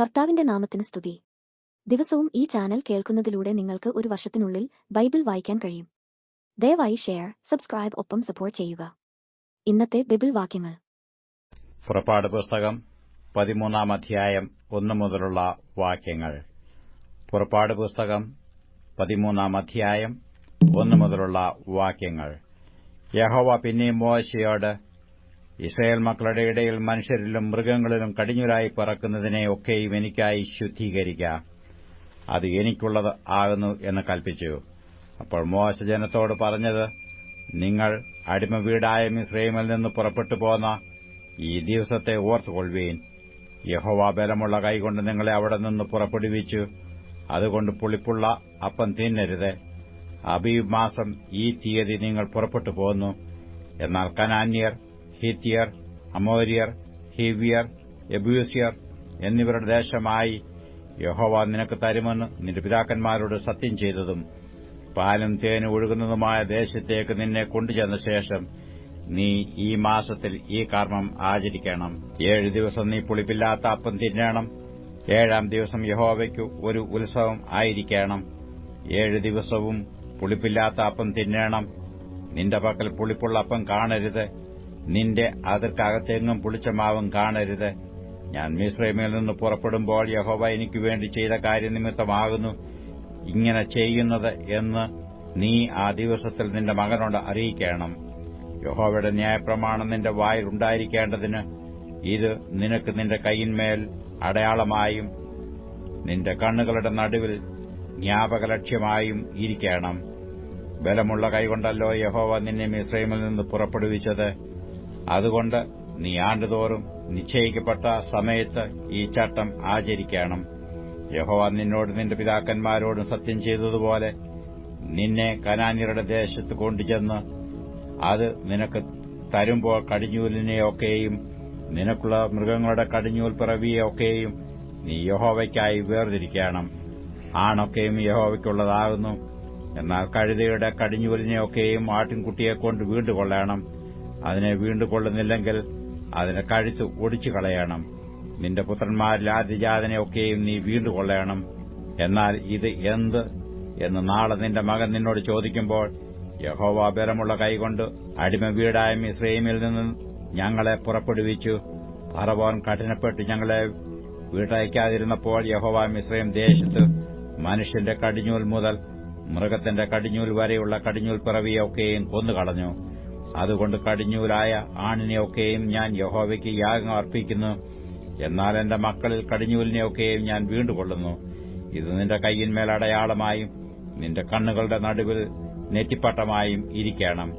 കർത്താവിന്റെ നാമത്തിന് സ്തുതി. ദിവസവും ഈ ചാനൽ കേൾക്കുന്നതിലൂടെ നിങ്ങൾക്ക് ഒരു വർഷത്തിനുള്ളിൽ ബൈബിൾ വായിക്കാൻ കഴിയും. ദയവായി ഷെയർ സബ്സ്ക്രൈബ് ഒപ്പം സപ്പോർട്ട് ചെയ്യുക. ഇന്നത്തെ ബൈബിൾ വാക്യങ്ങൾ. പുറപ്പാട് പുസ്തകം പതിമൂന്നാം അധ്യായം ഒന്നു മുതലുള്ള വാക്യങ്ങൾ. പുറപ്പാട് പുസ്തകം പതിമൂന്നാം അധ്യായം ഒന്നു മുതലുള്ള വാക്യങ്ങൾ. യഹോവ പിന്നെയും മോശയോട് ഇസ്രയേൽ മക്കളുടെ ഇടയിൽ മനുഷ്യരിലും മൃഗങ്ങളിലും കടിഞ്ഞുരായി പറക്കുന്നതിനെ ഒക്കെയും എനിക്കായി ശുദ്ധീകരിക്കാം. അത് എനിക്കുള്ളത് ആകുന്നു എന്ന് കൽപ്പിച്ചു. അപ്പോൾ മോശ ജനത്തോട് പറഞ്ഞത് നിങ്ങൾ അടിമ വീടായ മിസ്രൈമിൽ നിന്ന് പുറപ്പെട്ടു പോന്ന ഈ ദിവസത്തെ ഓർത്തുകൊള്ളുവീൻ. യഹോവ ബലമുള്ള കൈകൊണ്ട് നിങ്ങളെ അവിടെ നിന്ന് പുറപ്പെടുവിച്ചു. അതുകൊണ്ട് പുളിപ്പുള്ള അപ്പം തിന്നരുത്. അബീബ് മാസം ഈ തീയതി നിങ്ങൾ പുറപ്പെട്ടു പോന്നു. എന്നാൽ കനാന്യർ ഹിത്യർ അമോര്യർ ഹിവിയർ എബ്യൂസിയർ എന്നിവരുടെ ദേശമായി യഹോവ നിനക്ക് തരുമെന്ന് നിന്റെ പിതാക്കന്മാരോട് സത്യം ചെയ്തതും പാലും തേനും ഒഴുകുന്നതുമായ ദേശത്തേക്ക് നിന്നെ കൊണ്ടുചെന്ന ശേഷം നീ ഈ മാസത്തിൽ ഈ കർമ്മം ആചരിക്കണം. ഏഴ് ദിവസം നീ പുളിപ്പില്ലാത്ത അപ്പം തിന്നണം. ഏഴാം ദിവസം യഹോവയ്ക്ക് ഒരു ഉത്സവം ആയിരിക്കണം. ഏഴ് ദിവസവും പുളിപ്പില്ലാത്ത അപ്പം തിന്നണം. നിന്റെ പക്കൽ പുളിപ്പുള്ള അപ്പം കാണരുത്. നിന്റെ അതിർക്കകത്തെങ്ങും പുളിച്ച മാവും കാണരുത്. ഞാൻ മിശ്രമിൽ നിന്ന് പുറപ്പെടുമ്പോൾ യഹോവ എനിക്ക് വേണ്ടി ചെയ്ത കാര്യനിമിത്തമാകുന്നു ഇങ്ങനെ ചെയ്യുന്നത് എന്ന് നീ ആ ദിവസത്തിൽ നിന്റെ മകനോട് അറിയിക്കണം. യഹോവയുടെ ന്യായപ്രമാണം നിന്റെ വായിൽ ഉണ്ടായിരിക്കേണ്ടതിന് ഇത് നിനക്ക് നിന്റെ കൈയിന്മേൽ അടയാളമായും നിന്റെ കണ്ണുകളുടെ നടുവിൽ ജ്ഞാപകലക്ഷ്യമായും ഇരിക്കണം. ബലമുള്ള കൈകൊണ്ടല്ലോ യഹോവ നിന്നെ മിശ്രൈമിൽ നിന്ന് പുറപ്പെടുവിച്ചത്. അതുകൊണ്ട് നീ ആണ്ടുതോറും നിശ്ചയിക്കപ്പെട്ട സമയത്ത് ഈ ചട്ടം ആചരിക്കണം. യഹോവ നിന്നോട് നിന്റെ പിതാക്കന്മാരോടും സത്യം ചെയ്തതുപോലെ നിന്നെ കനാനിയുടെ ദേശത്ത് കൊണ്ടുചെന്ന് അത് നിനക്ക് തരുമ്പോൾ കടിഞ്ഞൂലിനെയൊക്കെയും നിനക്കുള്ള മൃഗങ്ങളുടെ കടിഞ്ഞൂൽ പിറവിയൊക്കെയും നീ യഹോവയ്ക്കായി വേർതിരിക്കണം. ആണൊക്കെയും യഹോവയ്ക്കുള്ളതാകുന്നു. എന്നാൽ കഴുതയുടെ കടിഞ്ഞൂലിനെയൊക്കെയും ആട്ടിൻകുട്ടിയെക്കൊണ്ട് വീണ്ടുകൊള്ളണം. അതിനെ വീണ്ടുകൊള്ളുന്നില്ലെങ്കിൽ അതിനെ കഴുത്ത് ഒടിച്ചു കളയണം നിന്റെ പുത്രന്മാരിൽ ആദ്യജാതനെയൊക്കെയും നീ വീണ്ടുകൊള്ളയണം എന്നാൽ ഇത് എന്ത്? എന്ന് നാളെ നിന്റെ മകൻ നിന്നോട് ചോദിക്കുമ്പോൾ യഹോവ ബലമുള്ള കൈകൊണ്ട് അടിമ വീടായ മിശ്രീമിൽ നിന്ന് ഞങ്ങളെ പുറപ്പെടുവിച്ചു. ഫറവോൻ കഠിനപ്പെട്ട് ഞങ്ങളെ വീട്ടയക്കാതിരുന്നപ്പോൾ യഹോവ മിശ്രയും ദേശത്ത് മനുഷ്യന്റെ കടിഞ്ഞൂൽ മുതൽ മൃഗത്തിന്റെ കടിഞ്ഞൂൽ വരെയുള്ള കടിഞ്ഞൂൽ പിറവിയൊക്കെയും കൊന്നുകളഞ്ഞു. അതുകൊണ്ട് കടിഞ്ഞൂലായ ആണിനെയൊക്കെയും ഞാൻ യഹോവയ്ക്ക് യാഗം അർപ്പിക്കുന്നു. എന്നാൽ എന്റെ മക്കളിൽ കടിഞ്ഞൂലിനെയൊക്കെയും ഞാൻ വീണ്ടുകൊള്ളുന്നു. ഇത് നിന്റെ കൈയിന്മേൽ അടയാളമായും നിന്റെ കണ്ണുകളുടെ നടുവിൽ നെറ്റിപ്പട്ടമായും ഇരിക്കണം.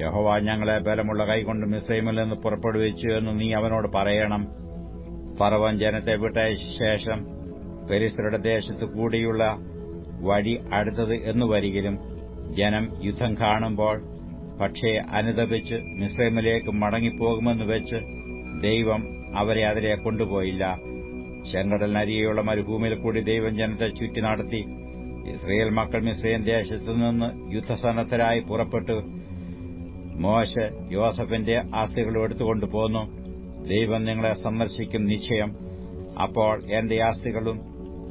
യഹോവ ഞങ്ങളെ ബലമുള്ള കൈകൊണ്ട് മിസ്രൈമിൽ നിന്ന് പുറപ്പെടുവിച്ചു എന്ന് നീ അവനോട് പറയണം. പറവൻ ജനത്തെ വിട്ട ശേഷം പെരിസ്തരുടെ ദേശത്ത് കൂടിയുള്ള വഴി അടുത്തത് എന്നു വരികിലും ജനം യുദ്ധം കാണുമ്പോൾ പക്ഷേ അനുതപിച്ച് മിസ്രൈമിലേക്ക് മടങ്ങിപ്പോകുമെന്ന് വെച്ച് ദൈവം അവരെ അതിലെ കൊണ്ടുപോയില്ല. ചെങ്കടലിനരികെയുള്ള മരുഭൂമിയിൽ കൂടി ദൈവം ജനത്തെ ചുറ്റി നടത്തി. ഇസ്രയേൽ മക്കൾ മിസ്രൈം ദേശത്തു നിന്ന് യുദ്ധസന്നദ്ധരായി പുറപ്പെട്ടു. മോശ യോസഫിന്റെ ആസ്തികൾ എടുത്തുകൊണ്ടു പോന്നു. ദൈവം നിങ്ങളെ സന്ദർശിക്കും നിശ്ചയം. അപ്പോൾ എന്റെ ആസ്തികളും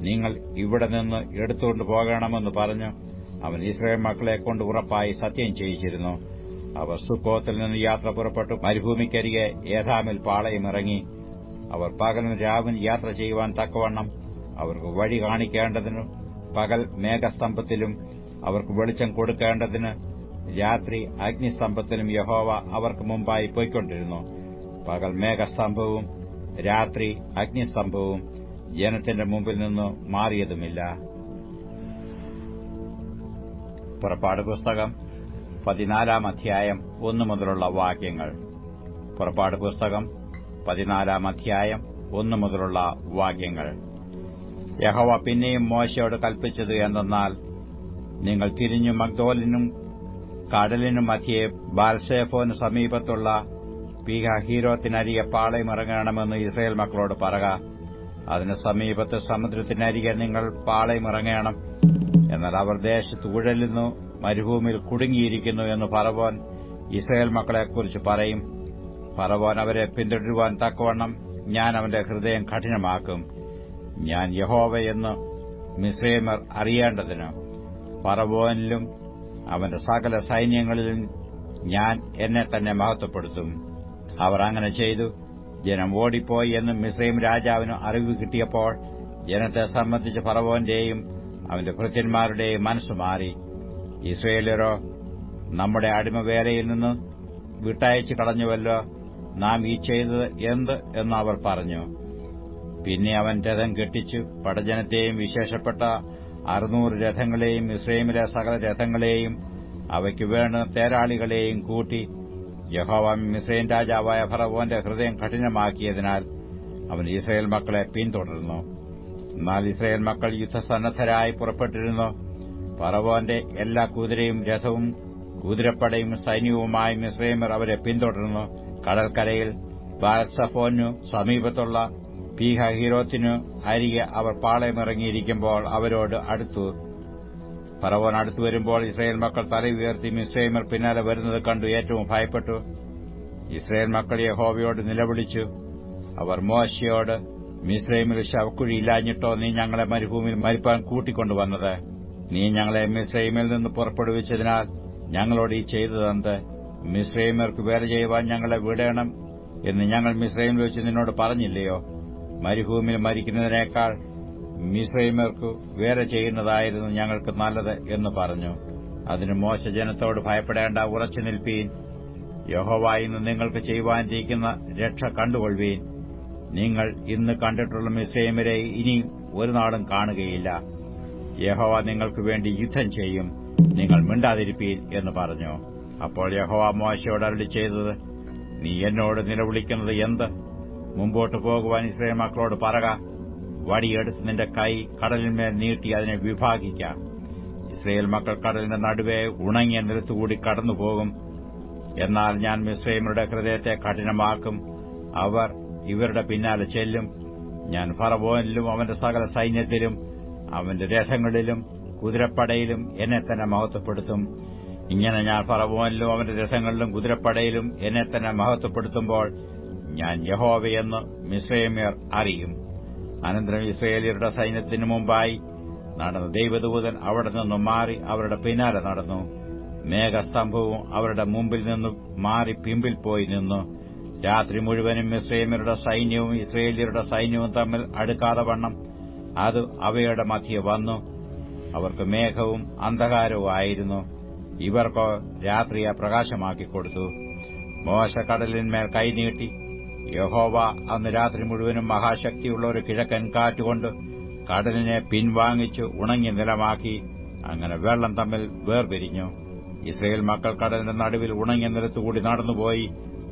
നിങ്ങൾ ഇവിടെ നിന്ന് എടുത്തുകൊണ്ട് പോകണമെന്ന് പറഞ്ഞു. അവൻ ഇസ്രായേൽ മക്കളെ കൊണ്ട് ഉറപ്പായി സത്യം ചെയ്യിച്ചിരുന്നു. അവർ സുക്കോത്തിൽ നിന്ന് യാത്ര പുറപ്പെട്ടു. മരുഭൂമിക്കരികെ ഏതാമിൽ പാളയമിറങ്ങി അവർ പകലും രാവും യാത്ര ചെയ്യുവാൻ തക്കവണ്ണം അവർക്ക് വഴി കാണിക്കേണ്ടതിനു പകൽ മേഘസ്തംഭത്തിലും അവർക്ക് വെളിച്ചം കൊടുക്കേണ്ടതിന് രാത്രി അഗ്നിസ്തംഭത്തിലും യഹോവ അവർക്ക് മുമ്പായി പോയിക്കൊണ്ടിരുന്നു. പകൽ മേഘസ്തംഭവും രാത്രി അഗ്നിസ്തംഭവും ജനത്തിന്റെ മുമ്പിൽ നിന്ന് മാറിയതുമില്ല. പുറപ്പാട് പുസ്തകം പതിനാലാം അധ്യായം ഒന്നു മുതലുള്ള വാക്യങ്ങൾ. പുറപ്പാട് പുസ്തകം പതിനാലാം അധ്യായം ഒന്നു മുതലുള്ള വാക്യങ്ങൾ. യഹോവ പിന്നെയും മോശയോട് കൽപ്പിച്ചത് എന്തെന്നാൽ നിങ്ങൾ തിരിഞ്ഞു മഗ്ദോലിനും കടലിനും മധ്യേ ബാൽസേഫോന് സമീപത്തുള്ള പീഹ ഹീരോത്തിനരികെ പാളയമിറങ്ങണമെന്ന് ഇസ്രയേൽ മക്കളോട് പറക. അതിന് സമീപത്ത് സമുദ്രത്തിനരികെ നിങ്ങൾ പാളയമിറങ്ങണം എന്നാൽ അവർ ദേശത്ത് ഉഴലുന്നു. മരുഭൂമിയിൽ കുടുങ്ങിയിരിക്കുന്നു എന്ന് പറവോൻ ഇസ്രയേൽ മക്കളെക്കുറിച്ച് പറയും. പറവോൻ അവരെ പിന്തുടരുവാൻ തക്കവണ്ണം ഞാൻ അവന്റെ ഹൃദയം കഠിനമാക്കും. ഞാൻ യഹോവയെന്ന് മിസ്രൈമർ അറിയേണ്ടതിന് പറവോനിലും അവന്റെ സകല സൈന്യങ്ങളിലും ഞാൻ എന്നെ തന്നെ മഹത്വപ്പെടുത്തും. അവർ അങ്ങനെ ചെയ്തു. ജനം ഓടിപ്പോയി എന്ന് മിസ്രൈം രാജാവിന് അറിവ് കിട്ടിയപ്പോൾ ജനത്തെ സംബന്ധിച്ച് ഫറവോന്റെയും അവന്റെ ഭൃത്യന്മാരുടെയും മനസ്സ് മാറി. ഇസ്രയേലരോ നമ്മുടെ അടിമവേലയിൽ നിന്ന് വിട്ടയച്ചു കളഞ്ഞുവല്ലോ. നാം ഈ ചെയ്തത് എന്ത് എന്ന് അവർ പറഞ്ഞു. പിന്നെ അവൻ രഥം കെട്ടിച്ചു. പടജനത്തെയും വിശേഷപ്പെട്ട അറുന്നൂറ് രഥങ്ങളെയും ഇസ്രയേമിലെ സകല രഥങ്ങളെയും അവയ്ക്ക് വേണ്ട തേരാളികളെയും കൂട്ടി യഹോവ മിസ്രൈൻ രാജാവായ ഫറവോന്റെ ഹൃദയം കഠിനമാക്കിയതിനാൽ അവൻ ഇസ്രയേൽ മക്കളെ പിന്തുടർന്നു. എന്നാൽ ഇസ്രയേൽ മക്കൾ യുദ്ധസന്നദ്ധരായി പുറപ്പെട്ടിരുന്നു. ഫറവോന്റെ എല്ലാ കുതിരയും രഥവും കുതിരപ്പടയും സൈന്യവുമായി മിസ്രൈമർ അവരെ പിന്തുടർന്നു. കടൽക്കരയിൽ ബാൽസഫോനു സമീപത്തുള്ള പീഹ ഹീറോത്തിനു അരികെ അവർ പാളയമിറങ്ങിയിരിക്കുമ്പോൾ അവരോട് അടുത്തു. പറവോൻ അടുത്തു വരുമ്പോൾ ഇസ്രയേൽ മക്കൾ തല ഉയർത്തി മിസ്രൈമർ പിന്നാലെ വരുന്നത് കണ്ടു ഏറ്റവും ഭയപ്പെട്ടു. ഇസ്രയേൽ മക്കൾ യഹോവയോട് നിലവിളിച്ചു. അവർ മോശയോട് മിസ്രൈമിൽ ശവക്കുഴിയില്ലാഞ്ഞിട്ടോ നീ ഞങ്ങളെ മരുഭൂമിയിൽ മരിപ്പാൻ കൂട്ടിക്കൊണ്ടുവന്നത്? നീ ഞങ്ങളെ മിസ്രൈമിൽ നിന്ന് പുറപ്പെടുവിച്ചതിനാൽ ഞങ്ങളോട് ഈ ചെയ്തതെന്ത് മിസ്രൈമർക്ക് വേല ചെയ്യുവാൻ ഞങ്ങളെ വിടേണം എന്ന് ഞങ്ങൾ മിസ്രൈമിൽ വെച്ച് നിന്നോട് പറഞ്ഞില്ലയോ? മരുഭൂമിയിൽ മരിക്കുന്നതിനേക്കാൾ മിസ്രൈമർക്ക് വേല ചെയ്യുന്നതായിരുന്നു ഞങ്ങൾക്ക് നല്ലത് എന്ന് പറഞ്ഞു. അതിന് മോശ ജനത്തോട് ഭയപ്പെടേണ്ട ഉറച്ചു നിൽപ്പീൻ. യഹോവ ഇന്ന് നിങ്ങൾക്ക് ചെയ്യുവാനിരിക്കുന്ന രക്ഷ കണ്ടുകൊള്ളുവീൻ. നിങ്ങൾ ഇന്ന് കണ്ടിട്ടുള്ള മിസ്രൈമരെ ഇനി ഒരു നാളും കാണുകയില്ല. യഹോവ നിങ്ങൾക്ക് വേണ്ടി യുദ്ധം ചെയ്യും. നിങ്ങൾ മിണ്ടാതിരിപ്പീൻ എന്ന് പറഞ്ഞു. അപ്പോൾ യഹോവ മോശയോട് അരളി ചെയ്തത് നീ എന്നോട് നിലവിളിക്കുന്നത് എന്ത്? മുമ്പോട്ട് പോകുവാൻ ഇസ്രയേൽ മക്കളോട് പറക. വടിയെടുത്ത് നിന്റെ കൈ കടലിന്മേൽ നീട്ടി അതിനെ വിഭാഗിക്കാം. ഇസ്രയേൽ മക്കൾ കടലിന്റെ നടുവേ ഉണങ്ങിയ നിലത്തുകൂടി കടന്നുപോകും. എന്നാൽ ഞാൻ മിസ്രൈമരുടെ ഹൃദയത്തെ കഠിനമാക്കും. അവർ ഇവരുടെ പിന്നാലെ ചെല്ലും. ഞാൻ ഫറബോനിലും അവന്റെ സകല സൈന്യത്തിലും അവന്റെ രഥങ്ങളിലും കുതിരപ്പടയിലും എന്നെ തന്നെ മഹത്വപ്പെടുത്തും. ഇങ്ങനെ ഞാൻ പറവോനിലും അവന്റെ രഥങ്ങളിലും കുതിരപ്പടയിലും എന്നെ തന്നെ മഹത്വപ്പെടുത്തുമ്പോൾ ഞാൻ യഹോവയെന്ന് മിസ്രൈമ്യർ അറിയും. അനന്തരം ഇസ്രയേലിയരുടെ സൈന്യത്തിനു മുമ്പായി നടന്ന ദൈവദൂതൻ അവിടെ നിന്നും മാറി അവരുടെ പിന്നാലെ നടന്നു. മേഘസ്തംഭവും അവരുടെ മുമ്പിൽ നിന്ന് മാറി പിമ്പിൽ പോയി നിന്നു. രാത്രി മുഴുവനും മിസ്രൈമ്യരുടെ സൈന്യവും ഇസ്രയേലിയരുടെ സൈന്യവും തമ്മിൽ അടുക്കാതെ വണ്ണം അത് അവയുടെ മധ്യ വന്നു. അവർക്ക് മേഘവും അന്ധകാരവും ആയിരുന്നു. ഇവർക്കോ രാത്രിയെ പ്രകാശമാക്കി കൊടുത്തു. മോശ കടലിന്മേൽ കൈനീട്ടി യഹോവ അന്ന് രാത്രി മുഴുവനും മഹാശക്തിയുള്ള ഒരു കിഴക്കൻ കാറ്റുകൊണ്ട് കടലിനെ പിൻവാങ്ങിച്ചു ഉണങ്ങി നിലമാക്കി. അങ്ങനെ വെള്ളം തമ്മിൽ വേർപിരിഞ്ഞു. ഇസ്രയേൽ മക്കൾ കടലിന്റെ നടുവിൽ ഉണങ്ങിയ നിലത്തുകൂടി നടന്നുപോയി.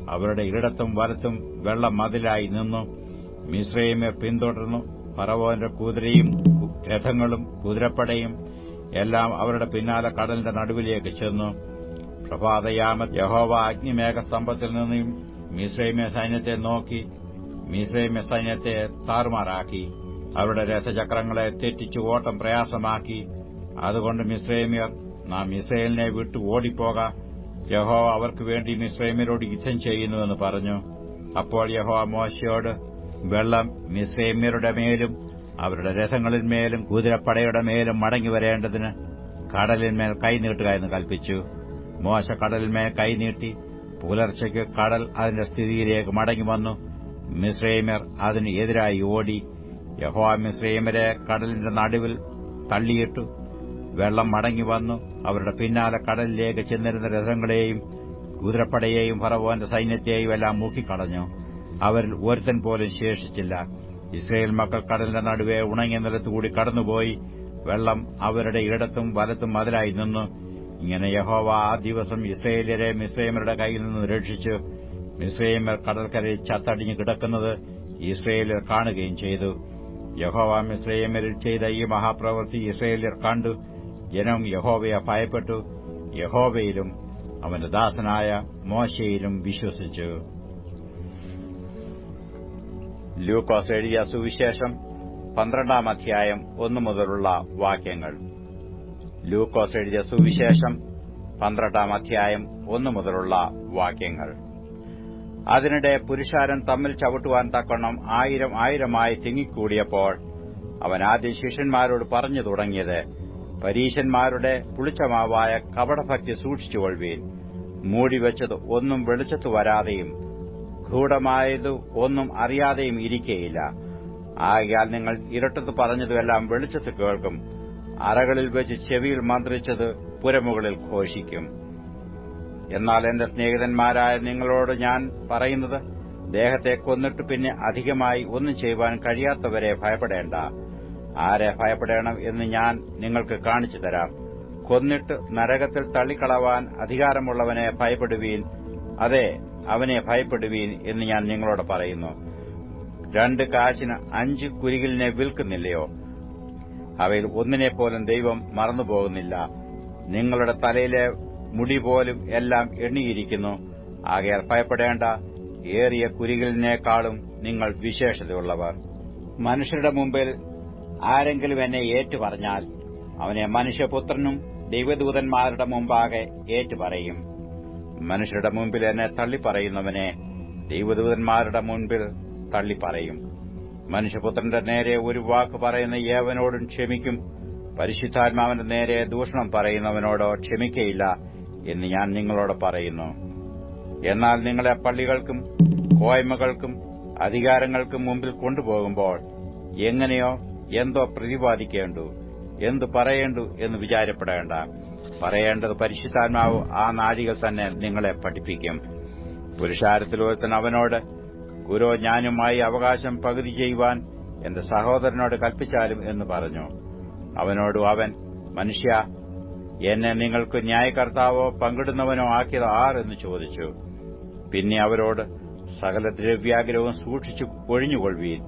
അവരുടെ ഇടത്തും വലത്തും വെള്ളം മതിലായി നിന്നു. മിശ്രയിമെ പിന്തുടർന്നു. ഫറവോന്റെ കുതിരയും രഥങ്ങളും കുതിരപ്പടയും എല്ലാം അവരുടെ പിന്നാലെ കടലിന്റെ നടുവിലേക്ക് ചെന്നു. പ്രഭാതയാമ യഹോവ അഗ്നിമേഘസ്തംഭത്തിൽ നിന്നും മിശ്രൈമ്യ സൈന്യത്തെ നോക്കി മിശ്രൈമ്യ സൈന്യത്തെ താറുമാറാക്കി അവരുടെ രഥചക്രങ്ങളെ തെറ്റിച്ചു ഓട്ടം പ്രയാസമാക്കി. അതുകൊണ്ട് മിശ്രൈമ്യർ നാം ഇസ്രയേലിനെ വിട്ടു ഓടിപ്പോക. യഹോ അവർക്ക് വേണ്ടി മിശ്രൈമ്യരോട് യുദ്ധം ചെയ്യുന്നുവെന്ന് പറഞ്ഞു. അപ്പോൾ യഹോ മോശയോട് വെള്ളം മിസ്രൈമ്യരുടെ മേലും അവരുടെ രഥങ്ങളിന്മേലും കുതിരപ്പടയുടെ മേലും മടങ്ങി വരേണ്ടതിന് കടലിന്മേൽ കൈനീട്ടുക എന്ന് കൽപ്പിച്ചു. മോശ കടലിന്മേൽ കൈനീട്ടി പുലർച്ചയ്ക്ക് കടൽ അതിന്റെ സ്ഥിതിയിലേക്ക് മടങ്ങി വന്നു. മിശ്രൈമർ അതിന് എതിരായി ഓടി. യഹോ മിശ്രൈമരെ കടലിന്റെ നടുവിൽ തള്ളിയിട്ടു വെള്ളം മടങ്ങി വന്നു. അവരുടെ പിന്നാലെ കടലിലേക്ക് ചെന്നിരുന്ന രഥങ്ങളെയും കുതിരപ്പടയെയും ഫറവോന്റെ സൈന്യത്തെയും എല്ലാം മുക്കിക്കളഞ്ഞു. അവരിൽ ഒരുത്തൻ പോലും ശേഷിച്ചില്ല. ഇസ്രയേൽ മക്കൾ കടലിന്റെ നടുവെ ഉണങ്ങിയ നിലത്തുകൂടി കടന്നുപോയി. വെള്ളം അവരുടെ ഇടത്തും വലത്തും മതിലായി നിന്നു. ഇങ്ങനെ യഹോവ ആ ദിവസം ഇസ്രയേലിയരെ മിസ്രൈമരുടെ കയ്യിൽ നിന്ന് രക്ഷിച്ചു. മിസ്രൈമർ കടൽക്കരയിൽ ചത്തടിഞ്ഞു കിടക്കുന്നത് ഇസ്രയേലിയർ കാണുകയും ചെയ്തു. യഹോവ മിസ്രൈമരിൽ ചെയ്ത ഈ മഹാപ്രവൃത്തി ഇസ്രയേലിയർ കണ്ടു. ജനം യഹോവയെ ഭയപ്പെട്ടു. യഹോവയിലും അവന്റെ ദാസനായ മോശയിലും വിശ്വസിച്ചു. ലൂക്കോസ് എഴുതിയ സുവിശേഷം പന്ത്രണ്ടാം അധ്യായം ഒന്നു മുതലുള്ള വാക്യങ്ങൾ. ലൂക്കോസ് എഴുതിയ സുവിശേഷം പന്ത്രണ്ടാം അധ്യായം ഒന്നു മുതലുള്ള വാക്യങ്ങൾ. അതിനിടെ പുരുഷാരൻ തമ്മിൽ ചവിട്ടുവാൻ തക്കണം ആയിരം ആയിരമായി തിങ്ങിക്കൂടിയപ്പോൾ അവൻ ആദ്യം ശിഷ്യന്മാരോട് പറഞ്ഞു തുടങ്ങിയത് പരീശന്മാരുടെ പുളിച്ചമാവായ കപടഭക്തി സൂക്ഷിച്ചുകൊള്ളുവീൻ. മൂടിവെച്ചത് ഒന്നും വെളിച്ചത്തു വരാതെയും ഗൂഢമായത് ഒന്നും അറിയാതെയും ഇരിക്കയില്ല. ആകയാൽ നിങ്ങൾ ഇരട്ടത്ത് പറഞ്ഞതുമെല്ലാം വെളിച്ചത്ത് കേൾക്കും. അറകളിൽ വെച്ച് ചെവിയിൽ മന്ത്രിച്ചത് പുരമുകളിൽ ഘോഷിക്കും. എന്നാൽ എന്റെ സ്നേഹിതന്മാരായ നിങ്ങളോട് ഞാൻ പറയുന്നത് ദേഹത്തെ കൊന്നിട്ട് പിന്നെ അധികമായി ഒന്നും ചെയ്യുവാൻ കഴിയാത്തവരെ ഭയപ്പെടേണ്ട. ആരെ ഭയപ്പെടണം എന്ന് ഞാൻ നിങ്ങൾക്ക് കാണിച്ചു തരാം. കൊന്നിട്ട് നരകത്തിൽ തള്ളിക്കളവാൻ അധികാരമുള്ളവനെ ഭയപ്പെടുവീൻ. അതെ അവനെ ഭയപ്പെടുവീൻ എന്ന് ഞാൻ നിങ്ങളോട് പറയുന്നു. രണ്ട് കാശിന് അഞ്ച് കുരികിലിനെ വിൽക്കുന്നില്ലയോ? അവയിൽ ഒന്നിനെപ്പോലും ദൈവം മറന്നുപോകുന്നില്ല നിങ്ങളുടെ തലയിലെ മുടി പോലും എല്ലാം എണ്ണിയിരിക്കുന്നു. ആകെ ഭയപ്പെടേണ്ട ഏറിയ കുരികിലിനേക്കാളും നിങ്ങൾ വിശേഷതയുള്ളവർ. മനുഷ്യരുടെ മുമ്പിൽ ആരെങ്കിലും എന്നെ ഏറ്റുപറഞ്ഞാൽ അവനെ മനുഷ്യപുത്രനും ദൈവദൂതന്മാരുടെ മുമ്പാകെ ഏറ്റുപറയും. മനുഷ്യരുടെ മുമ്പിൽ എന്നെ തള്ളിപ്പറയുന്നവനെ ദൈവദൂതന്മാരുടെ മുൻപിൽ തള്ളിപ്പറയും. മനുഷ്യപുത്രന്റെ നേരെ ഒരു വാക്ക് പറയുന്ന ഏവനോടും ക്ഷമിക്കും. പരിശുദ്ധാത്മാവിന്റെ നേരെ ദൂഷണം പറയുന്നവനോടോ ക്ഷമിക്കയില്ല എന്ന് ഞാൻ നിങ്ങളോട് പറയുന്നു. എന്നാൽ നിങ്ങളെ പള്ളികൾക്കും കോയ്മകൾക്കും അധികാരങ്ങൾക്കും മുമ്പിൽ കൊണ്ടുപോകുമ്പോൾ എങ്ങനെയോ എന്തോ പ്രതിപാദിക്കേണ്ടു എന്തു പറയേണ്ടു എന്ന് വിചാരപ്പെടേണ്ട. പറയേണ്ടത് പരിശുദ്ധാത്മാവ് ആ നാഴികൾ തന്നെ നിങ്ങളെ പഠിപ്പിക്കും. പുരുഷാരത്തിൽ ഒരുത്തൻ അവനോട് ഗുരു ഞാനുമായി അവകാശം പകുതി ചെയ്യുവാൻ എന്റെ സഹോദരനോട് കൽപ്പിച്ചാലും എന്ന് പറഞ്ഞു. അവനോട് അവൻ മനുഷ്യ എന്നെ നിങ്ങൾക്ക് ന്യായകർത്താവോ പങ്കിടുന്നവനോ ആക്കിയത് ആർ? എന്ന് ചോദിച്ചു. പിന്നെ അവരോട് സകല ദ്രവ്യാഗ്രഹവും സൂക്ഷിച്ചു ഒഴിഞ്ഞുകൊള്ളുവീൻ.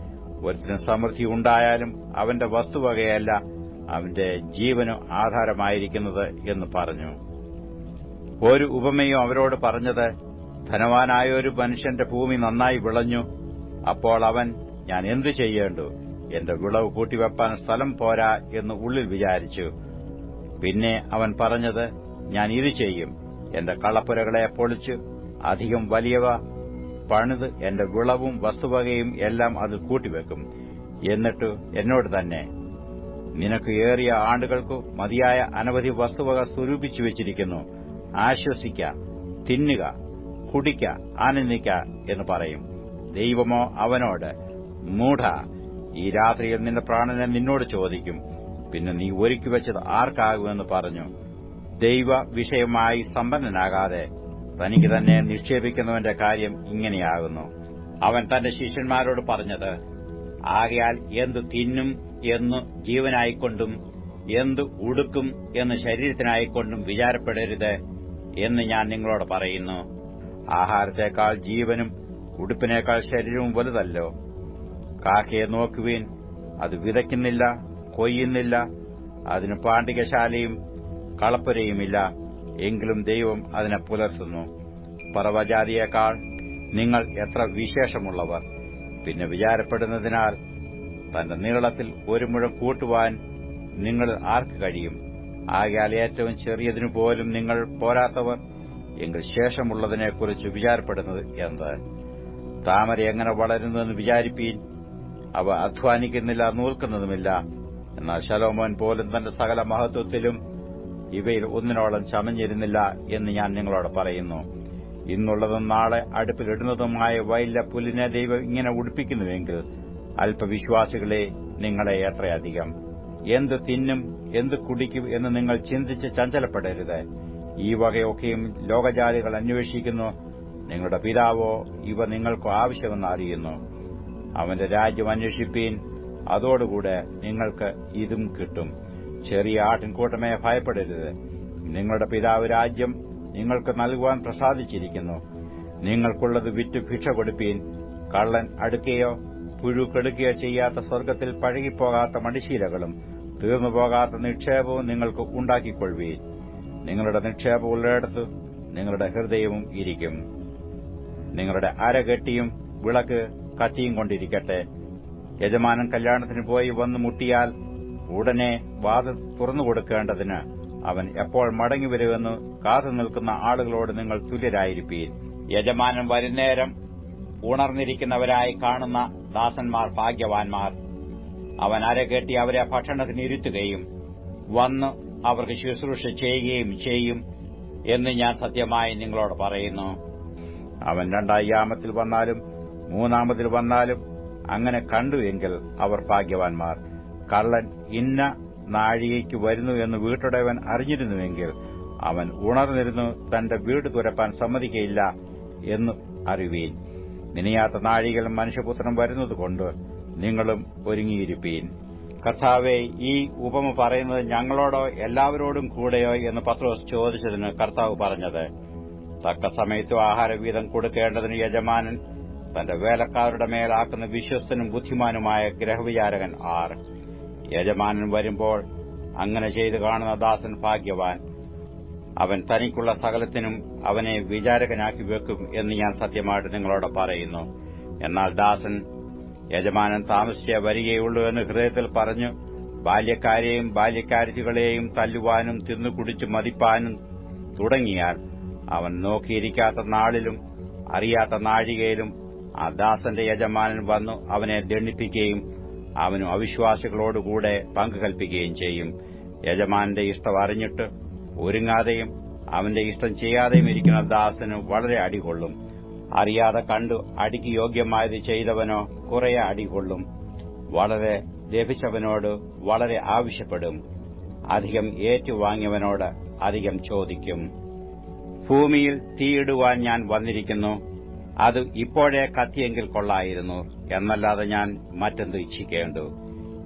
ഒരുത്തിന് സമൃദ്ധി ഉണ്ടായാലും അവന്റെ വസ്തുവകയല്ല അവന്റെ ജീവന് ആധാരമായിരിക്കുന്നത് എന്ന് പറഞ്ഞു. ഒരു ഉപമയും അവരോട് പറഞ്ഞത് ധനവാനായ ഒരു മനുഷ്യന്റെ ഭൂമി നന്നായി വിളഞ്ഞു. അപ്പോൾ അവൻ ഞാൻ എന്തു ചെയ്യേണ്ടു? എന്റെ വിളവ് കൂട്ടിവെപ്പാൻ സ്ഥലം പോരാ എന്ന് ഉള്ളിൽ വിചാരിച്ചു. പിന്നെ അവൻ പറഞ്ഞത് ഞാൻ ഇത് ചെയ്യും. എന്റെ കളപ്പുരകളെ പൊളിച്ച് അധികം വലിയവ പണിത് എന്റെ വിളവും വസ്തുവകയും എല്ലാം അതിൽ കൂട്ടിവെക്കും. എന്നിട്ട് എന്നോട് തന്നെ നിനക്ക് ഏറിയ ആണ്ടുകൾക്കു മതിയായ അനവധി വസ്തുവക സ്വരൂപിച്ചു വെച്ചിരിക്കുന്നു. ആശ്വസിക്ക തിന്നുക കുടിക്ക ആനന്ദിക്ക എന്ന് പറയും. ദൈവമോ അവനോട് മൂഢ ഈ രാത്രിയിൽ നിന്റെ പ്രാണനെ നിന്നോട് ചോദിക്കും. പിന്നെ നീ ഒരുക്കി വെച്ചത് ആർക്കാകുമെന്ന് പറഞ്ഞു. ദൈവ വിഷയമായി സമ്പന്നനാകാതെ തനിക്ക് തന്നെ നിക്ഷേപിക്കുന്നവന്റെ കാര്യം ഇങ്ങനെയാകുന്നു. അവൻ തന്റെ ശിഷ്യന്മാരോട് പറഞ്ഞത് ആകയാൽ എന്തു തിന്നും എന്ന് ജീവനായിക്കൊണ്ടും എന്തു ഉടുക്കും എന്ന് ശരീരത്തിനായിക്കൊണ്ടും വിചാരപ്പെടരുത് എന്ന് ഞാൻ നിങ്ങളോട് പറയുന്നു. ആഹാരത്തേക്കാൾ ജീവനും ഉടുപ്പിനേക്കാൾ ശരീരവും വലുതല്ലോ. കാക്കയെ നോക്കുവീൻ. അത് വിതയ്ക്കുന്നില്ല കൊയ്യുന്നില്ല അതിന് പാണ്ഡികശാലയും കളപ്പുരയുമില്ല. എങ്കിലും ദൈവം അതിനെ പുലർത്തുന്നു. പറവജാതിയേക്കാൾ നിങ്ങൾ എത്ര വിശേഷമുള്ളവർ. പിന്നെ വിചാരപ്പെടുന്നതിനാൽ തന്റെ നീളത്തിൽ ഒരു മുഴം കൂട്ടുവാൻ നിങ്ങൾ ആർക്ക് കഴിയും? ആകയാൽ ഏറ്റവും ചെറിയതിനു പോലും നിങ്ങൾ പോരാത്തവർ എങ്കിൽ ശേഷമുള്ളതിനെക്കുറിച്ച് വിചാരപ്പെടുന്നത് എന്ത്? താമര എങ്ങനെ വളരുന്നുവെന്ന് വിചാരിപ്പീൻ? അവ അധ്വാനിക്കുന്നില്ല നൂൽക്കുന്നതുമില്ല. എന്നാൽ ശലോമോൻ പോലും തന്റെ സകല മഹത്വത്തിലും ഇവയിൽ ഒന്നിനോളം ചമഞ്ഞിരുന്നില്ല എന്ന് ഞാൻ നിങ്ങളോട് പറയുന്നു. ഇന്നുള്ളതും നാളെ അടുപ്പിലിടുന്നതുമായ വൈല പുല്ലിനെ ദൈവം ഇങ്ങനെ ഉടുപ്പിക്കുന്നുവെങ്കിൽ അല്പവിശ്വാസികളെ നിങ്ങളെ എത്രയധികം എന്ത് തിന്നും എന്ത് കുടിക്കും എന്ന് നിങ്ങൾ ചിന്തിച്ച് ചഞ്ചലപ്പെടരുത്. ഈ വകയൊക്കെയും ലോകജാതികൾ അന്വേഷിക്കുന്നു. നിങ്ങളുടെ പിതാവോ ഇവ നിങ്ങൾക്ക് ആവശ്യമെന്ന് അറിയുന്നു. അവന്റെ രാജ്യം അന്വേഷിപ്പീൻ അതോടുകൂടെ നിങ്ങൾക്ക് ഇതും കിട്ടും. ചെറിയ ആട്ടിൻകൂട്ടമേ ഭയപ്പെടരുത്. നിങ്ങളുടെ പിതാവ് രാജ്യം നിങ്ങൾക്ക് നൽകുവാൻ പ്രസാദിച്ചിരിക്കുന്നു. നിങ്ങൾക്കുള്ളത് വിറ്റ് ഭിക്ഷ കൊടുപ്പീൻ. കള്ളൻ അടുക്കുകയോ പുഴു കെടുക്കുകയോ ചെയ്യാത്ത സ്വർഗത്തിൽ പഴകിപ്പോകാത്ത മടിശീലകളും തീർന്നുപോകാത്ത നിക്ഷേപവും നിങ്ങൾക്ക് ഉണ്ടാക്കിക്കൊള്ളുവീൻ. നിങ്ങളുടെ നിക്ഷേപം ഉള്ളിടത്ത് നിങ്ങളുടെ ഹൃദയവും ഇരിക്കും. നിങ്ങളുടെ അരകെട്ടിയും വിളക്ക് കത്തിയും കൊണ്ടിരിക്കട്ടെ. യജമാനൻ കല്യാണത്തിന് പോയി വന്ന് മുട്ടിയാൽ ഉടനെ വാതിൽ തുറന്നുകൊടുക്കേണ്ടതിന് അവൻ എപ്പോൾ മടങ്ങിവരുമെന്ന് കാത്തു നിൽക്കുന്ന ആളുകളോട് നിങ്ങൾ തുല്യരായിരിക്കും യജമാനൻ വരുന്നേരം ഉണർന്നിരിക്കുന്നവരായി കാണുന്ന ദാസന്മാർ ഭാഗ്യവാൻമാർ അവൻ അരകെട്ടി അവരെ ഭക്ഷണത്തിന് ഇരുത്തുകയും വന്ന് അവർക്ക് ശുശ്രൂഷ ചെയ്യുകയും ചെയ്യും എന്ന് ഞാൻ സത്യമായി നിങ്ങളോട് പറയുന്നു. അവൻ രണ്ടായാമത്തിൽ വന്നാലും മൂന്നാമതിൽ വന്നാലും അങ്ങനെ കണ്ടു എങ്കിൽ അവർ ഭാഗ്യവാൻമാർ കള്ളൻ ഇന്ന നാഴികയ്ക്ക് വരുന്നു എന്ന് വീട്ടുടേവൻ അറിഞ്ഞിരുന്നുവെങ്കിൽ അവൻ ഉണർന്നിരുന്നു തന്റെ വീട് തുരപ്പാൻ സമ്മതിക്കയില്ല എന്ന് അറിവീൻ. നിനയാത്ത നാഴികൾ മനുഷ്യപുത്രൻ വരുന്നതുകൊണ്ട് നിങ്ങളും ഒരുങ്ങിയിരിപ്പീൻ. കർത്താവെ ഈ ഉപമ പറയുന്നത് ഞങ്ങളോടോ എല്ലാവരോടും കൂടെയോ എന്ന് പത്രോസ് ചോദിച്ചതിന് കർത്താവ് പറഞ്ഞത് തക്ക സമയത്തും ആഹാരവീതം കൊടുക്കേണ്ടതിന് യജമാനൻ തന്റെ വേലക്കാരുടെ മേലാക്കുന്ന വിശ്വസ്തനും ബുദ്ധിമാനുമായ ഗ്രഹവിചാരകൻ ആർ. യജമാനൻ വരുമ്പോൾ അങ്ങനെ ചെയ്തു കാണുന്ന ദാസൻ ഭാഗ്യവാൻ. അവൻ തനിക്കുള്ള സകലത്തിനും അവനെ വിചാരകനാക്കി വെക്കും എന്ന് ഞാൻ സത്യമായിട്ട് നിങ്ങളോട് പറയുന്നു. എന്നാൽ ദാസൻ യജമാനൻ താമസിച്ചേ വരികയുള്ളൂ എന്ന് ഹൃദയത്തിൽ പറഞ്ഞു. ബാല്യക്കാരെയും ബാല്യക്കാരികളെയും തല്ലുവാനും തിന്നുകുടിച്ച് മതിപ്പാനും തുടങ്ങിയാൽ അവൻ നോക്കിയിരിക്കാത്ത നാളിലും അറിയാത്ത നാഴികയിലും ആ ദാസന്റെ യജമാനൻ വന്നു അവനെ ദണ്ഡിപ്പിക്കുകയും അവനും അവിശ്വാസികളോടുകൂടെ പങ്കു കൽപ്പിക്കുകയും ചെയ്യും. യജമാനന്റെ ഇഷ്ടം അറിഞ്ഞിട്ട് ഒരുങ്ങാതെയും അവന്റെ ഇഷ്ടം ചെയ്യാതെയും ഇരിക്കുന്ന ദാസന് വളരെ അടികൊള്ളും. അറിയാതെ കണ്ടു അടിക്ക് യോഗ്യമായത് ചെയ്തവനോ കുറെ അടികൊള്ളും. വളരെ ലഭിച്ചവനോട് വളരെ ആവശ്യപ്പെടും. അധികം ഏറ്റുവാങ്ങിയവനോട് അധികം ചോദിക്കും. ഭൂമിയിൽ തീയിടുവാൻ ഞാൻ വന്നിരിക്കുന്നു. അത് ഇപ്പോഴേ കത്തിയെങ്കിൽ കൊള്ളായിരുന്നു. എന്നല്ലാതെ ഞാൻ മറ്റെന്ത് ഇച്ഛിക്കേണ്ടു?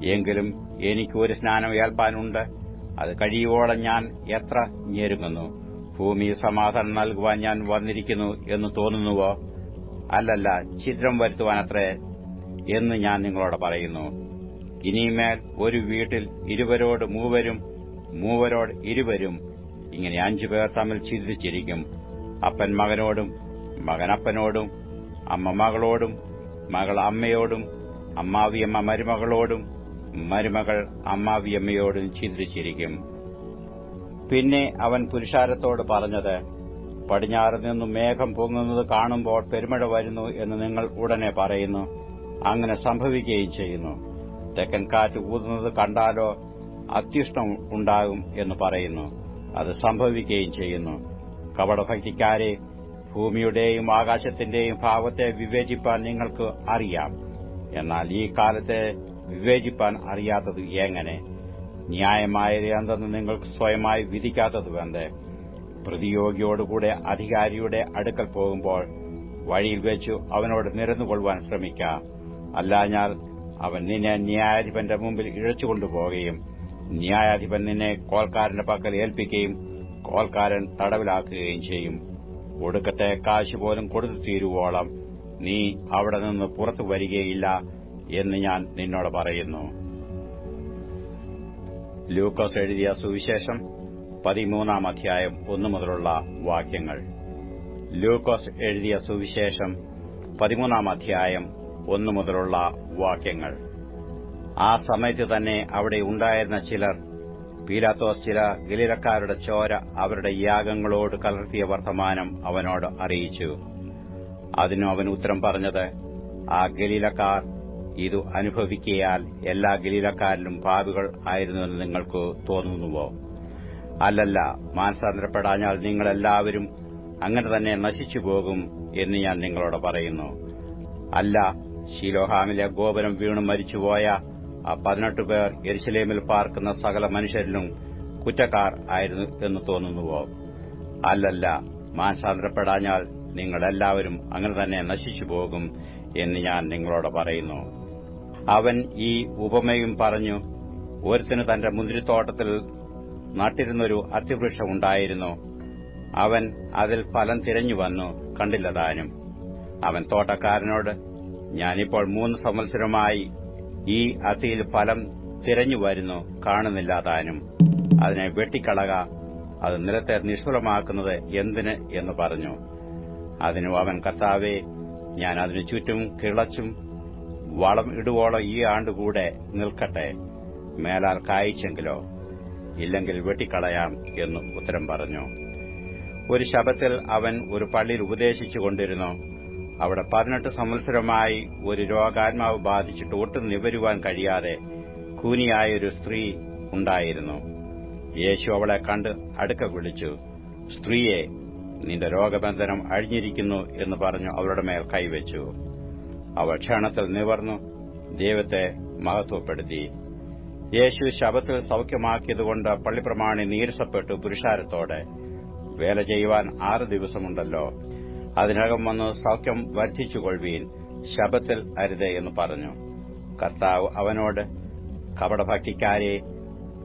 എങ്കിലും എനിക്കൊരു സ്നാനം ഏൽപ്പാനുണ്ട്. അത് കഴിയുവോളം ഞാൻ എത്ര ഞെരുങ്ങുന്നു. ഭൂമി സമാധാനം നൽകുവാൻ ഞാൻ വന്നിരിക്കുന്നു എന്ന് തോന്നുന്നുവോ? അല്ലല്ല ഛിദ്രം വരുത്തുവാനത്രേ എന്ന് ഞാൻ നിങ്ങളോട് പറയുന്നു. ഇനിമേൽ ഒരു വീട്ടിൽ ഇരുവരോട് മൂവരും മൂവരോട് ഇരുവരും ഇങ്ങനെ അഞ്ചു പേർ തമ്മിൽ ചിന്തിച്ചിരിക്കും അപ്പൻ മകനോടും മകനപ്പനോടും അമ്മ മകളോടും മകൾ അമ്മയോടും അമ്മാവിയമ്മ മരുമകളോടും മരുമകൾ അമ്മാവിയമ്മയോടും ചിന്തിച്ചിരിക്കും. പിന്നെ അവൻ പുരുഷാരത്തോട് പറഞ്ഞത് പടിഞ്ഞാറ് നിന്നും മേഘം പൊങ്ങുന്നത് കാണുമ്പോൾ പെരുമഴ വരുന്നു എന്ന് നിങ്ങൾ ഉടനെ പറയുന്നു. അങ്ങനെ സംഭവിക്കുകയും ചെയ്യുന്നു. തെക്കൻ കാറ്റ് ഊതുന്നത് കണ്ടാലോ അത്യുഷ്ടം ഉണ്ടാകും എന്ന് പറയുന്നു. അത് സംഭവിക്കുകയും ചെയ്യുന്നു. കപടഭക്തിക്കാരെ ഭൂമിയുടെയും ആകാശത്തിന്റെയും ഭാവത്തെ വിവേചിപ്പാൻ നിങ്ങൾക്ക് അറിയാം. എന്നാൽ ഈ കാലത്തെ വിവേചിപ്പാൻ അറിയാത്തത് എങ്ങനെ? ന്യായമായ എന്തെന്ന് നിങ്ങൾക്ക് സ്വയമായി വിധിക്കാത്തത് എന്ത്? പ്രതിയോഗിയോടുകൂടെ അധികാരിയുടെ അടുക്കൽ പോകുമ്പോൾ വഴിയിൽ വെച്ചു അവനോട് നിരന്നുകൊള്ളുവാൻ ശ്രമിക്ക. അല്ലാഞ്ഞാൽ അവൻ നിന്നെ ന്യായാധിപന്റെ മുമ്പിൽ ഇഴച്ചുകൊണ്ടുപോവുകയും ന്യായാധിപൻ നിന്നെ കോൽക്കാരന്റെ പക്കൽ ഏൽപ്പിക്കുകയും കോൽക്കാരൻ തടവിലാക്കുകയും ചെയ്യും. ഒടുക്കത്തെ കാശ് പോലും കൊടുത്തു തീരുവോളം നീ അവിടെ നിന്ന് പുറത്തു വരികയില്ല. എന്ന് ഞാൻ നിന്നോട് പറയുന്നു. ലൂക്കോസ് എഴുതിയ സുവിശേഷം പതിമൂന്നാം അധ്യായം ഒന്നു മുതലുള്ള വാക്യങ്ങൾ. ലൂക്കോസ് എഴുതിയ സുവിശേഷം പതിമൂന്നാം അധ്യായം ഒന്നു മുതലുള്ള വാക്യങ്ങൾ. ആ സമയത്ത് തന്നെ അവിടെ ഉണ്ടായിരുന്ന ചിലർ പീലാത്തോസ് ചില ഗലിരക്കാരുടെ ചോര അവരുടെ യാഗങ്ങളോട് കലർത്തിയ വർത്തമാനം അവനോട് അറിയിച്ചു. അതിനു അവൻ ഉത്തരം പറഞ്ഞത് ആ ഗലീലക്കാർ ഇത് അനുഭവിക്കയാൽ എല്ലാ ഗലീലക്കാരിലും പാപികൾ ആയിരുന്നുവെന്ന് നിങ്ങൾക്ക് തോന്നുന്നുവോ? അല്ലല്ല മാനസാന്തരപ്പെടാഞ്ഞാൽ നിങ്ങളെല്ലാവരും അങ്ങനെ തന്നെ നശിച്ചു പോകും എന്ന് ഞാൻ നിങ്ങളോട് പറയുന്നു. അല്ല ശീലോഹാമിലെ ഗോപുരം വീണു മരിച്ചുപോയ ആ പതിനെട്ട് പേർ എരിശിലേമിൽ പാർക്കുന്ന സകല മനുഷ്യരിലും കുറ്റക്കാർ ആയിരുന്നു എന്ന് തോന്നുന്നുവോ? അല്ലല്ല മാനസാന്തരപ്പെടാഞ്ഞാൽ നിങ്ങളെല്ലാവരും അങ്ങനെ തന്നെ നശിച്ചു പോകും എന്ന് ഞാൻ നിങ്ങളോട് പറയുന്നു. അവൻ ഈ ഉപമയും പറഞ്ഞു ഒരുത്തിന് തന്റെ മുന്തിരിത്തോട്ടത്തിൽ നട്ടിരുന്നൊരു അത്തിവൃക്ഷമുണ്ടായിരുന്നു അവൻ അതിൽ ഫലം തിരഞ്ഞു വന്നു കണ്ടില്ലതാനും. അവൻ തോട്ടക്കാരനോട് ഞാനിപ്പോൾ മൂന്ന് സംവത്സരമായി ഈ അതിയിൽ ഫലം തിരഞ്ഞു വരുന്നു കാണുന്നില്ലാതാനും. അതിനെ വെട്ടിക്കളക അത് നിലത്തെ നിഷ്ഫലമാക്കുന്നത് എന്തിന്? എന്ന് പറഞ്ഞു. അതിനു അവൻ കർത്താവെ ഞാൻ അതിനു ചുറ്റും കിളച്ചും വളം ഇടുവോളം ഈ ആണ്ടുകൂടെ നിൽക്കട്ടെ. മേലാൽ കായിച്ചെങ്കിലോ? ഇല്ലെങ്കിൽ വെട്ടിക്കളയാം എന്ന് ഉത്തരം പറഞ്ഞു. ഒരു ശബത്തിൽ അവൻ ഒരു പള്ളിയിൽ ഉപദേശിച്ചു കൊണ്ടിരുന്നു. അവിടെ പതിനെട്ട് സംവത്സരമായി ഒരു രോഗാത്മാവ് ബാധിച്ചിട്ട് ഒട്ടും നിവരുവാൻ കഴിയാതെ കൂനിയായൊരു സ്ത്രീ ഉണ്ടായിരുന്നു. യേശു അവളെ കണ്ട് അടുക്ക വിളിച്ചു സ്ത്രീയെ നിന്റെ രോഗബന്ധനം അഴിഞ്ഞിരിക്കുന്നു എന്ന് പറഞ്ഞു അവളുടെ മേൽ കൈവച്ചു. അവൾ ക്ഷണത്തിൽ നിവർന്നു ദൈവത്തെ മഹത്വപ്പെടുത്തി. യേശു ശബത്തിൽ സൌഖ്യമാക്കിയതുകൊണ്ട് പള്ളിപ്രമാണി നീരസപ്പെട്ടു പുരുഷാരത്തോടെ. വേല ചെയ്യുവാൻ ആറ് ദിവസമുണ്ടല്ലോ. അതിനകം വന്ന് സൌഖ്യം വർദ്ധിച്ചുകൊള്ളുവീൻ. ശബത്തിൽ അരുതേ എന്ന് പറഞ്ഞു. കർത്താവ് അവനോട് കപടഭക്തിക്കാരെ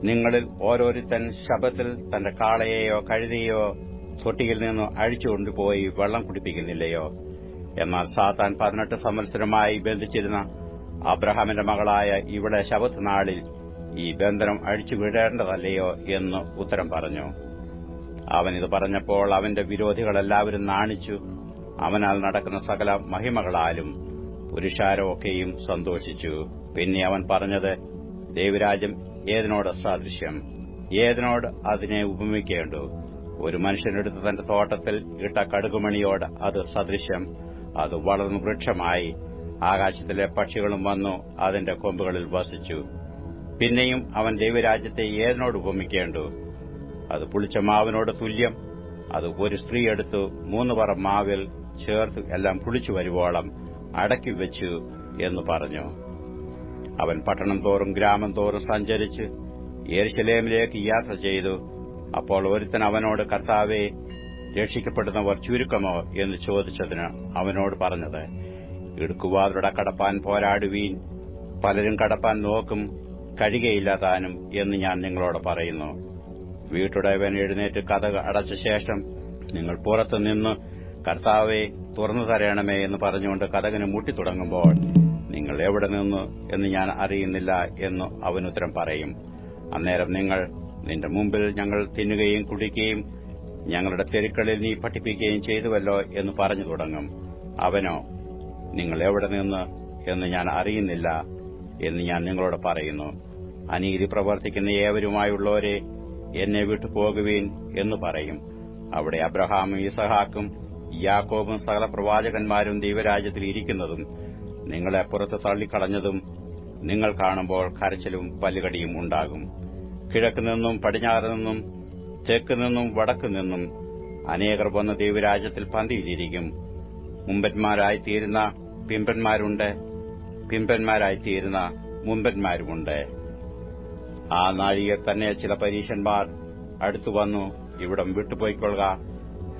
നിങ്ങളിൽ ഓരോരുത്തൻ ശബത്തിൽ തന്റെ കാളയെയോ കഴുതയോ തൊട്ടിയിൽ നിന്ന് അഴിച്ചുകൊണ്ടുപോയി വെള്ളം കുടിപ്പിക്കുന്നില്ലയോ? എന്നാൽ സാത്താൻ പതിനെട്ട് സംവത്സരമായി ബന്ധിച്ചിരുന്ന അബ്രഹാമിന്റെ മകളായ ഇവിടെ ശബത്ത് നാളിൽ ഈ ബന്ധനം അഴിച്ചുവിടേണ്ടതല്ലയോ എന്ന് ഉത്തരം പറഞ്ഞു. അവൻ ഇത് പറഞ്ഞപ്പോൾ അവന്റെ വിരോധികളെല്ലാവരും നാണിച്ചു. അവനാൽ നടക്കുന്ന സകല മഹിമകളാലും പുരുഷാരമൊക്കെയും സന്തോഷിച്ചു. പിന്നെ അവൻ പറഞ്ഞത് ദേവരാജ്യം ഏതിനോട് സാദൃശ്യം ഏതിനോട് അതിനെ ഉപമിക്കേണ്ടു? ഒരു മനുഷ്യനെടുത്ത് തന്റെ തോട്ടത്തിൽ ഇട്ട കടുകുമണിയോട് അത് സദൃശ്യം. അത് വളർന്നു വൃക്ഷമായി. ആകാശത്തിലെ പക്ഷികളും വന്നു അതിന്റെ കൊമ്പുകളിൽ വസിച്ചു. പിന്നെയും അവൻ ദൈവരാജ്യത്തെ ഏതിനോട് ഉപമിക്കേണ്ടു? അത് പുളിച്ച മാവിനോട് തുല്യം. അത് ഒരു സ്ത്രീ എടുത്തു മൂന്ന് പറ മാവിൽ ചേർത്ത് എല്ലാം പുളിച്ചു വരുവോളം അടക്കി വെച്ചു എന്ന് പറഞ്ഞു. അവൻ പട്ടണം തോറും ഗ്രാമം തോറും സഞ്ചരിച്ച് യേരുശലേമിലേക്ക് യാത്ര ചെയ്തു. അപ്പോൾ ഒരുത്തൻ അവനോട് കർത്താവെ രക്ഷിക്കപ്പെടുന്നവർ ചുരുക്കമോ എന്ന് ചോദിച്ചതിന് അവനോട് പറഞ്ഞത് ഇടുക്കുവാതരുടെ കടപ്പാൻ പോരാടുവീൻ. പലരും കടപ്പാൻ നോക്കും കഴിയുകയില്ല താനും എന്ന് ഞാൻ നിങ്ങളോട് പറയുന്നു. വീട്ടുടയവൻ എഴുന്നേറ്റ് കഥ അടച്ച ശേഷം നിങ്ങൾ പുറത്തു നിന്ന് കർത്താവെ തുറന്നു തരണമേ എന്ന് പറഞ്ഞുകൊണ്ട് കഥകിന് മുട്ടിത്തുടങ്ങുമ്പോൾ നിങ്ങൾ എവിടെ നിന്ന് എന്ന് ഞാൻ അറിയുന്നില്ല എന്ന് അവനുത്തരം പറയും. അന്നേരം നിങ്ങൾ നിന്റെ മുമ്പിൽ ഞങ്ങൾ തിന്നുകയും കുടിക്കുകയും ഞങ്ങളുടെ തെരുക്കളിൽ നീ പഠിപ്പിക്കുകയും ചെയ്തുവല്ലോ എന്ന് പറഞ്ഞു തുടങ്ങും. അവനോ നിങ്ങൾ എവിടെ നിന്ന് എന്ന് ഞാൻ അറിയുന്നില്ല എന്ന് ഞാൻ നിങ്ങളോട് പറയുന്നു. അനീതി പ്രവർത്തിക്കുന്ന ഏവരുമായുള്ളവരെ എന്നെ വിട്ടു പോകുവീൻ എന്ന് പറയും. അവിടെ അബ്രഹാമും ഇസഹാക്കും യാക്കോബും സകല പ്രവാചകന്മാരും ദൈവരാജ്യത്തിൽ ഇരിക്കുന്നതും നിങ്ങളെ പുറത്ത് തള്ളിക്കളഞ്ഞതും നിങ്ങൾ കാണുമ്പോൾ കരച്ചിലും പല്ലുകടിയും ഉണ്ടാകും. കിഴക്കു നിന്നും പടിഞ്ഞാറ് നിന്നും തെക്ക് നിന്നും വടക്ക് നിന്നും അനേകർ വന്ന് ദൈവരാജ്യത്തിൽ പന്തിയിലിരിക്കും. മുമ്പന്മാരായിത്തീരുന്ന പിമ്പന്മാരുണ്ട് പിമ്പന്മാരായിത്തീരുന്ന മുമ്പന്മാരുമുണ്ട്. ആ നാഴികയിൽ തന്നെ ചില പരീശന്മാർ അടുത്തു വന്നു ഇവിടം വിട്ടുപോയിക്കൊള്ളുക.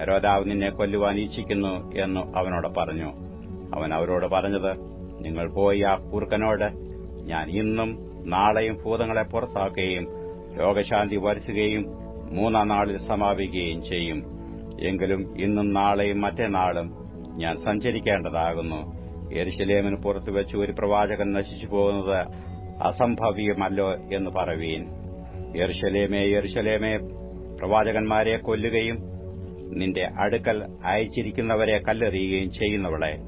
ഹരോദാവ് നിന്നെ കൊല്ലുവാൻ ഇച്ഛിക്കുന്നു എന്ന് അവനോട് പറഞ്ഞു. അവൻ അവരോട് പറഞ്ഞത് നിങ്ങൾ പോയി ആ കൂർക്കനോട് ഞാൻ ഇന്നും നാളെയും ഭൂതങ്ങളെ പുറത്താക്കുകയും രോഗശാന്തി വരുത്തുകയും മൂന്നാം നാളിൽ സമാപിക്കുകയും ചെയ്യും. എങ്കിലും ഇന്നും നാളെയും മറ്റേ നാളും ഞാൻ സഞ്ചരിക്കേണ്ടതാകുന്നു. എരിശിലേമിന് പുറത്തു വെച്ച് ഒരു പ്രവാചകൻ നശിച്ചു പോകുന്നത് അസംഭവ്യമല്ലോ എന്ന് പറവീൻ എർശലേമേ എർശലേമേ പ്രവാചകന്മാരെ കൊല്ലുകയും നിന്റെ അടുക്കൽ അയച്ചിരിക്കുന്നവരെ കല്ലെറിയുകയും ചെയ്യുന്നവളെ.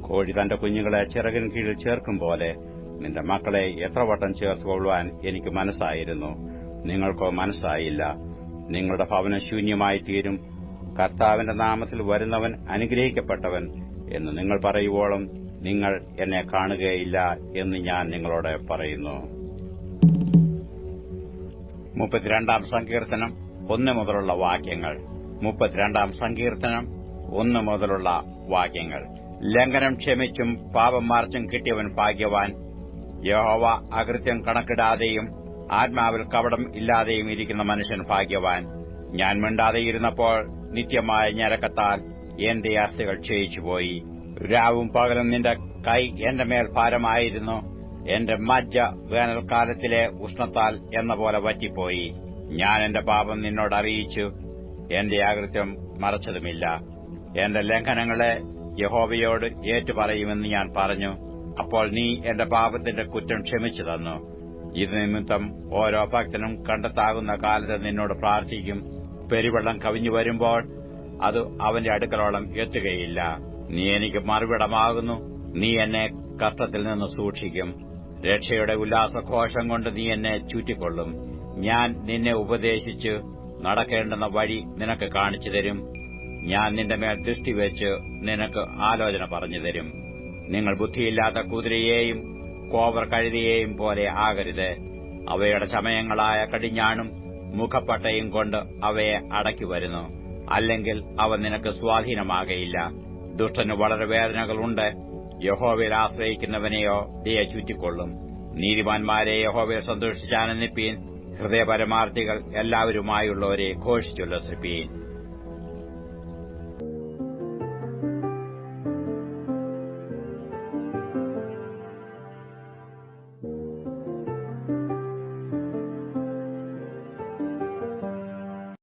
കോഴി തന്റെ കുഞ്ഞുങ്ങളെ ചിറകിൻ കീഴിൽ ചേർക്കും പോലെ നിന്റെ മക്കളെ എത്ര വട്ടം എനിക്ക് മനസ്സായിരുന്നു. നിങ്ങൾക്കോ മനസ്സായില്ല. നിങ്ങളുടെ ഭവനം ശൂന്യമായി തീരും. കർത്താവിന്റെ നാമത്തിൽ വരുന്നവൻ അനുഗ്രഹിക്കപ്പെട്ടവൻ എന്ന് നിങ്ങൾ പറയുവോളം നിങ്ങൾ എന്നെ കാണുകയില്ല എന്ന് ഞാൻ നിങ്ങളോട് പറയുന്നു. മുപ്പത്തിരണ്ടാം സങ്കീർത്തനം ഒന്ന് മുതലുള്ള വാക്യങ്ങൾ. മുപ്പത്തിരണ്ടാം സങ്കീർത്തനം ഒന്ന് മുതലുള്ള വാക്യങ്ങൾ. ലംഘനം ക്ഷമിച്ചും പാപം മാർച്ചും കിട്ടിയവൻ ഭാഗ്യവാൻ. യഹോവ അകൃത്യം കണക്കിടാതെയും ആത്മാവിൽ കപടം ഇല്ലാതെയും ഇരിക്കുന്ന മനുഷ്യൻ ഭാഗ്യവാൻ. ഞാൻ മിണ്ടാതെയിരുന്നപ്പോൾ നിത്യമായ ഞരക്കത്താൽ എന്റെ അസ്ഥികൾ ക്ഷയിച്ചുപോയി. രാവും പകലും നിന്റെ കൈ എന്റെ മേൽ ഭാരമായിരുന്നു. എന്റെ മജ്ജ വേനൽക്കാലത്തിലെ ഉഷ്ണത്താൽ എന്ന പോലെ വറ്റിപ്പോയി. ഞാൻ എന്റെ പാപം നിന്നോട് അറിയിച്ചു. എന്റെ ആകൃത്യം മറച്ചതുമില്ല. എന്റെ ലംഘനങ്ങളെ യഹോവയോട് ഏറ്റുപറയുമെന്ന് ഞാൻ പറഞ്ഞു. അപ്പോൾ നീ എന്റെ പാപത്തിന്റെ കുറ്റം ക്ഷമിച്ചു തന്നു. ഇത് നിമിത്തം ഓരോ ഭക്തനും കണ്ടെത്താകുന്ന കാലത്ത് നിന്നോട് പ്രാർത്ഥിക്കും. പെരുവെള്ളം കവിഞ്ഞു വരുമ്പോൾ അത് അവന്റെ അടുക്കളോളം എത്തുകയില്ല. നീ എനിക്ക് മറുപടമാകുന്നു. നീ എന്നെ കഷ്ടത്തിൽ നിന്ന് സൂക്ഷിക്കും. രക്ഷയുടെ ഉല്ലാസഘോഷം കൊണ്ട് നീ എന്നെ ചുറ്റിക്കൊള്ളും. ഞാൻ നിന്നെ ഉപദേശിച്ച് നടക്കേണ്ടുന്ന വഴി നിനക്ക് കാണിച്ചു തരും. ഞാൻ നിന്റെ മേൽ ദൃഷ്ടി വെച്ച് നിനക്ക് ആലോചന പറഞ്ഞു തരും. നിങ്ങൾ ബുദ്ധിയില്ലാത്ത കുതിരയെയും കോവർ കഴുതിയെയും പോലെ ആകരുത്. അവയുടെ ചമയങ്ങളായ കടിഞ്ഞാണും മുഖപ്പട്ടയും കൊണ്ട് അവയെ അടക്കി വരുന്നു. അല്ലെങ്കിൽ അവ നിനക്ക് സ്വാധീനമാകയില്ല. ദുഷ്ടന് വളരെ വേദനകളുണ്ട്. യഹോവയിൽ ആശ്രയിക്കുന്നവനെയോ ദയ ചുറ്റിക്കൊള്ളും. നീതിമാന്മാരെ യഹോവയിൽ സന്തോഷിച്ചാനന്ദിപ്പീൻ ഹൃദയപരമാർത്ഥികൾ എല്ലാവരുമായുള്ളവരെ ഘോഷിച്ചുല്ലസിപ്പീൻ.